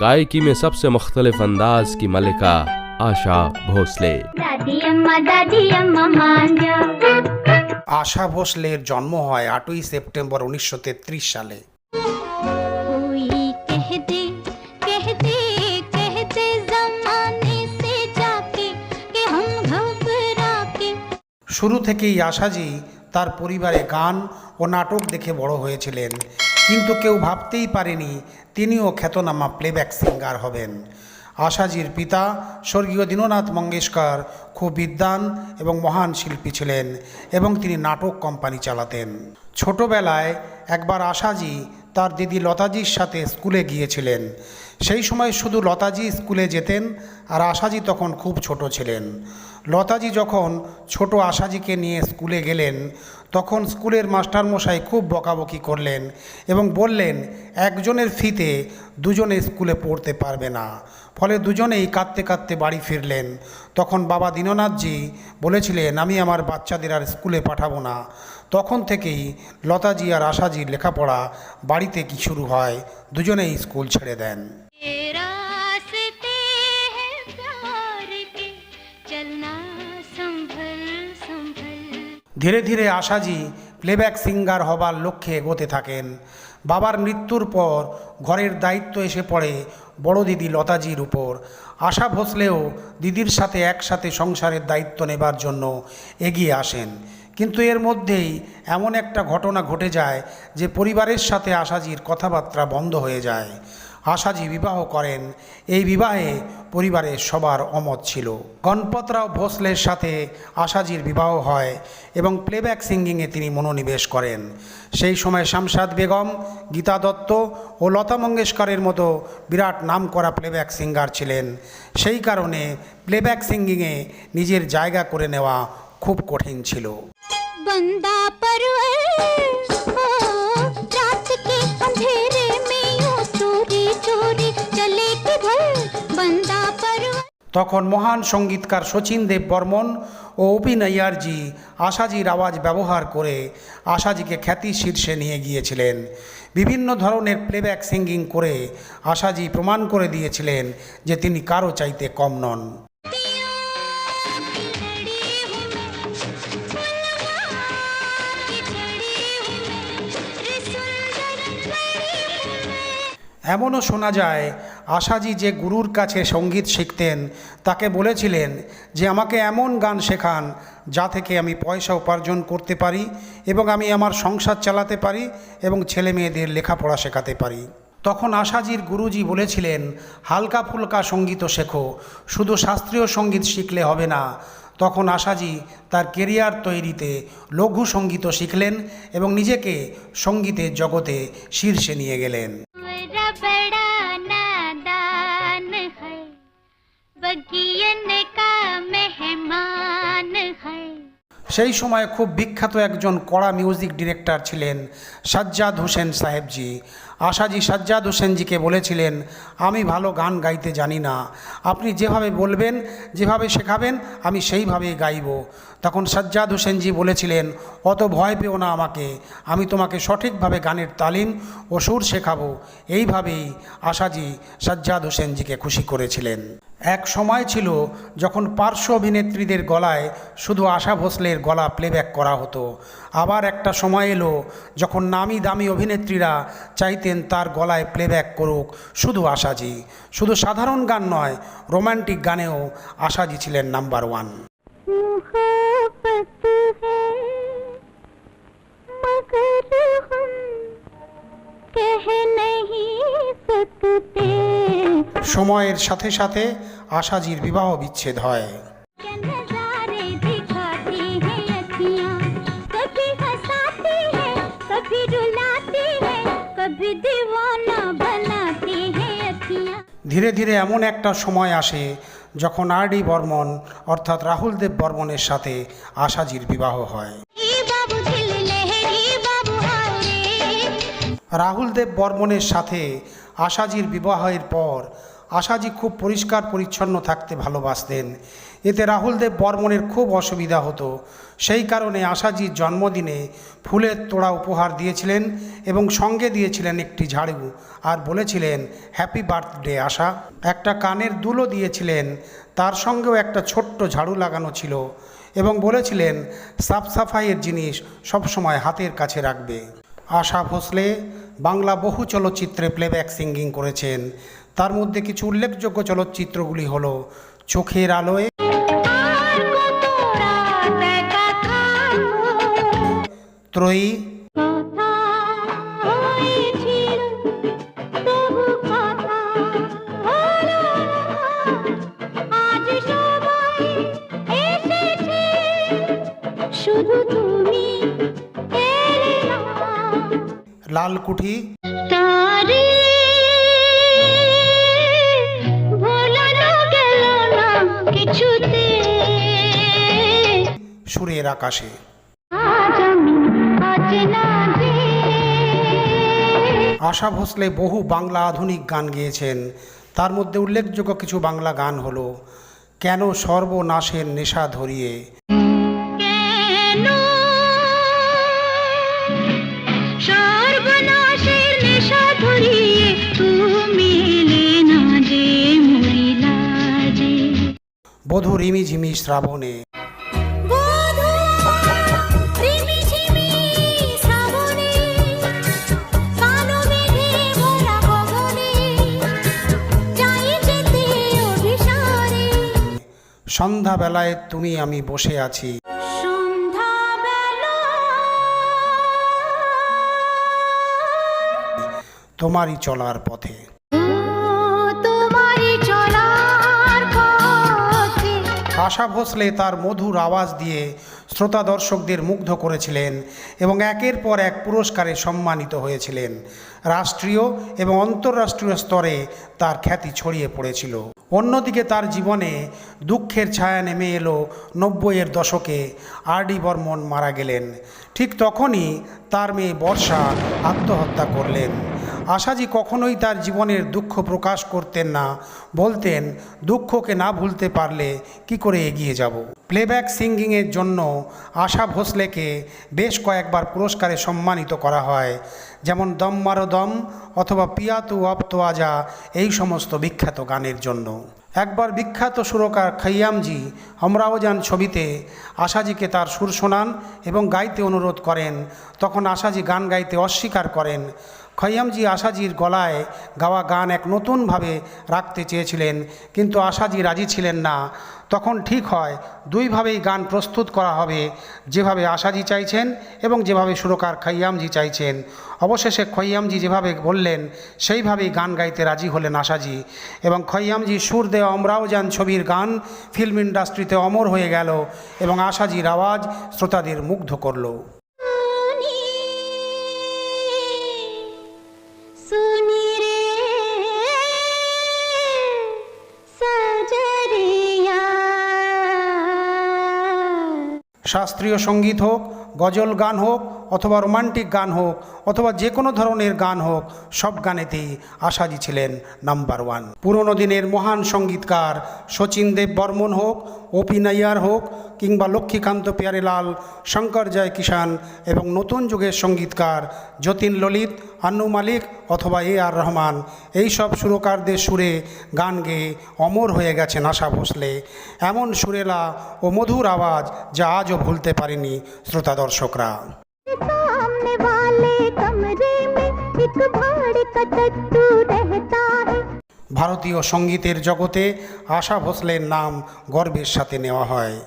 गायकी में सबसे मुख्तलिफ अंदाज की मलिका आशा भोसले दादी अम्मा दादी अम्मा मान जा আশা ভোসলের জন্ম হয় আটই সেপ্টেম্বর উনিশশো সালে कोई कह दे कह दे कह दे जमाने से जाके कि हम घबरा के শুরু থেকেই আশাজি তার পরিবারে গান ও নাটক দেখে বড় হয়েছিলেন কিন্তু কেউ ভাবতেই পারেনি তিনিও খ্যাতনামা প্লেব্যাক সিঙ্গার হবেন। আশাজির পিতা স্বর্গীয় দীননাথ মঙ্গেশকর খুব বিদ্বান এবং মহান শিল্পী ছিলেন এবং তিনি নাটক কোম্পানি চালাতেন। ছোটবেলায় একবার আশাজি তার দিদি লতাজির সাথে স্কুলে গিয়েছিলেন। সেই সময় শুধু লতাজি স্কুলে যেতেন আর আশাজি তখন খুব ছোট ছিলেন। লতাজি যখন ছোট আশাজিকে নিয়ে স্কুলে গেলেন, তখন স্কুলের মাস্টারমশাই খুব বকাবকি করলেন এবং বললেন, একজনের ফিতে দুজনে স্কুলে পড়তে পারবে না। ফলে দুজনেই কাঁদতে কাঁদতে বাড়ি ফিরলেন। তখন বাবা দীননাথজি বলেছিলেন, আমি আমার বাচ্চাদের আর স্কুলে পাঠাবো না। তখন থেকেই লতাজি আর আশাজির লেখাপড়া বাড়িতে কি শুরু হয়, দুজনেই স্কুল ছেড়ে দেন। ধীরে ধীরে আশাজি প্লেব্যাক সিঙ্গার হবার লক্ষ্যে এগোতে থাকেন। বাবার মৃত্যুর পর ঘরের দায়িত্ব এসে পড়ে বড় দিদি লতাজির উপর। আশা ভোসলেও দিদির সাথে একসাথে সংসারের দায়িত্ব নেবার জন্য এগিয়ে আসেন। কিন্তু এর মধ্যেই এমন একটা ঘটনা ঘটে যায় যে পরিবারের সাথে আশাজির কথাবার্তা বন্ধ হয়ে যায়। আশাজি বিবাহ করেন। এই বিবাহে পরিবারের সবার অমত ছিল। গণপতরাও ভোসলের সাথে আশাজির বিবাহ হয় এবং প্লেব্যাক সিঙ্গিংয়ে তিনি মনোনিবেশ করেন। সেই সময় শামসাদ বেগম, গীতা দত্ত ও লতা মঙ্গেশকরের মতো বিরাট নামকরা প্লেব্যাক সিঙ্গার ছিলেন। সেই কারণে প্লেব্যাক সিঙ্গিংয়ে নিজের জায়গা করে নেওয়া খুব কঠিন ছিল। बंदा তখন মহান সঙ্গীতকার শচীন দেব বর্মন ও অপিন আয়ারজি আশাজির আওয়াজ ব্যবহার করে আশাজিকে খ্যাতি শীর্ষে নিয়ে গিয়েছিলেন। বিভিন্ন ধরনের প্লেব্যাক সিঙ্গিং করে আশাজি প্রমাণ করে দিয়েছিলেন যে তিনি কারও চাইতে কম নন। এমনও শোনা যায় আশাজি যে গুরুর কাছে সংগীত শিখতেন, তাকে বলেছিলেন যে আমাকে এমন গান শেখান যা থেকে আমি পয়সা উপার্জন করতে পারি এবং আমি আমার সংসার চালাতে পারি এবং ছেলে মেয়েদের লেখাপড়া শেখাতে পারি। তখন আশাজির গুরুজি বলেছিলেন, হালকা ফুলকা সঙ্গীতও শেখো, শুধু শাস্ত্রীয় সংগীত শিখলে হবে না। তখন আশাজি তার কেরিয়ার তৈরিতে লঘু সঙ্গীতও শিখলেন এবং নিজেকে সঙ্গীতের জগতে শীর্ষে নিয়ে গেলেন। সেই সময় খুব বিখ্যাত একজন কড়া মিউজিক ডিরেক্টর ছিলেন সাজ্জাদ হোসেন সাহেবজি। আশাজি সাজ্জাদ হোসেনজিকে বলেছিলেন, আমি ভালো গান গাইতে জানি না। আপনি যেভাবে বলবেন, যেভাবে শেখাবেন, আমি সেইভাবেই গাইব। তখন সাজ্জাদ হোসেনজি বলেছিলেন, অত ভয় পেও না আমাকে। আমি তোমাকে সঠিকভাবে গানের তালিম ও সুর শেখাবো। এইভাবেই আশাজি সাজ্জাদ হোসেনজিকে খুশি করেছিলেন। এক সময় ছিল যখন পার্শ্ব অভিনেত্রীদের গলায় শুধু আশা ভোসলের গলা প্লেব্যাক করা হতো আবার একটা সময় এলো যখন নামি দামি অভিনেত্রীরা চাইতেন তার গলায় প্লেব্যাক করুক শুধু আশাজি শুধু সাধারণ গান নয় রোমান্টিক গানেও আশাজি ছিলেন নাম্বার ওয়ান मोहब्बत है मगर हम कह नहीं सकते সময়ের সাথে সাথে আশাজির বিবাহ বিচ্ছেদ হয়। ধীরে ধীরে এমন একটা সময় আসে যখন আর ডি বর্মন অর্থাৎ রাহুল দেব বর্মনের সাথে আশাজির বিবাহ হয়। রাহুল দেব বর্মনের সাথে আশাজির বিবাহের পর আশাজি খুব পরিষ্কার, পরিচ্ছন্ন থাকতে ভালোবাসতেন। এতে রাহুল দেব বর্মনের খুব অসুবিধা হতো। সেই কারণে আশাজির জন্মদিনে ফুলের তোড়া উপহার দিয়েছিলেন এবং সঙ্গে দিয়েছিলেন একটি ঝাড়ু আর বলেছিলেন হ্যাপি বার্থডে আশা। একটা কানের দুলও দিয়েছিলেন। তার সঙ্গেও একটা ছোট্ট ঝাড়ু লাগানো ছিল এবং বলেছিলেন, সাফ সাফাইয়ের জিনিস সবসময় হাতের কাছে রাখবে। আশা ভোসলে বাংলা বহু চলচ্চিত্রে প্লেব্যাক সিঙ্গিং করেছেন। তার মধ্যে কিছু উল্লেখযোগ্য চলচ্চিত্রগুলি হল চোখের আলোয় ত্রয়ী কথা সুরের আকাশে। আশা ভোসলে বহু বাংলা আধুনিক গান গেয়েছেন। তার মধ্যে উল্লেখযোগ্য কিছু বাংলা গান হলো, কেন সর্বনাশের নেশা ধরিয়ে? বধু রিমি ঝিমি শ্রাবণে। সন্ধ্যাবেলায় তুমি আমি বসে আছি। তোমারই চলার পথে। ও তোমারই চলার পথে। আশা ভোসলে তার মধুর আওয়াজ দিয়ে শ্রোতা দর্শকদের মুগ্ধ করেছিলেন এবং একের পর এক পুরস্কারে সম্মানিত হয়েছিলেন। রাষ্ট্রীয় এবং আন্তঃরাষ্ট্রীয় স্তরে তার খ্যাতি ছড়িয়ে পড়েছিল। অন্যদিকে তার জীবনে দুঃখের ছায়া নেমে এলো নব্বইয়ের দশকে। আর ডি বর্মন মারা গেলেন। ঠিক তখনই তার মেয়ে বর্ষা আত্মহত্যা করলেন। আশাজি কখনোই তার জীবনের দুঃখ প্রকাশ করতেন না। বলতেন, দুঃখকে না ভুলতে পারলে কি করে এগিয়ে যাব? প্লেব্যাক সিঙ্গিংয়ের জন্য আশা ভোসলেকে বেশ কয়েকবার পুরস্কারে সম্মানিত করা হয়। যেমন দম মারো দম অথবা পিয়া তু অব তো আজা, এই সমস্ত বিখ্যাত গানের জন্য। একবার বিখ্যাত সুরকার খৈয়ামজি আমরাও যান ছবিতে, আশাজিকে তার সুর শোনান এবং গাইতে অনুরোধ করেন। তখন আশাজি গান গাইতে অস্বীকার করেন। খৈয়ামজি আশাজির গলায় গাওয়া গান এক নতুনভাবে রাখতে চেয়েছিলেন, কিন্তু আশাজি রাজি ছিলেন না। তখন ঠিক হয়, দুইভাবেই গান প্রস্তুত করা হবে, যেভাবে আশাজি চাইছেন এবং যেভাবে সুরকার খৈয়ামজি চাইছেন। অবশেষে খৈয়ামজি যেভাবে বললেন, সেইভাবেই গান গাইতে রাজি হলেন আশাজি এবং খৈয়ামজি সুর দেওয়া আমরাও যান ছবির গান ফিল্ম ইন্ডাস্ট্রিতে অমর হয়ে গেল এবং আশাজির আওয়াজ শ্রোতাদের মুগ্ধ করল। শাস্ত্রীয় সংগীত হোক, গজল গান হোক, অথবা রোমান্টিক গান হোক, অথবা যে কোনো ধরনের গান হোক, সব গানেতেই আশাজি ছিলেন নাম্বার ওয়ান পুরনো দিনের মহান সঙ্গীতকার শচীন দেব বর্মন হোক ওপি নাইয়ার হোক কিংবা লক্ষ্মীকান্ত পিয়ারেলাল শঙ্কর জয় কিষান এবং নতুন যুগের সঙ্গীতকার যতীন ললিত আন্নু মালিক অথবা এ আর রহমান এই সব সুরকারদের সুরে গান গেয়ে অমর হয়ে গেছেন আশা ভোসলে এমন সুরেলা ও মধুর আওয়াজ যা আজও ভুলতে পারেনি শ্রোতা দর্শকরা सामने वाले कमरे में एक भाड़ का टट्टू रहता है ভারতীয় সঙ্গীতের জগতে আশা ভোসলের নাম গর্বের সাথে নেওয়া হয়।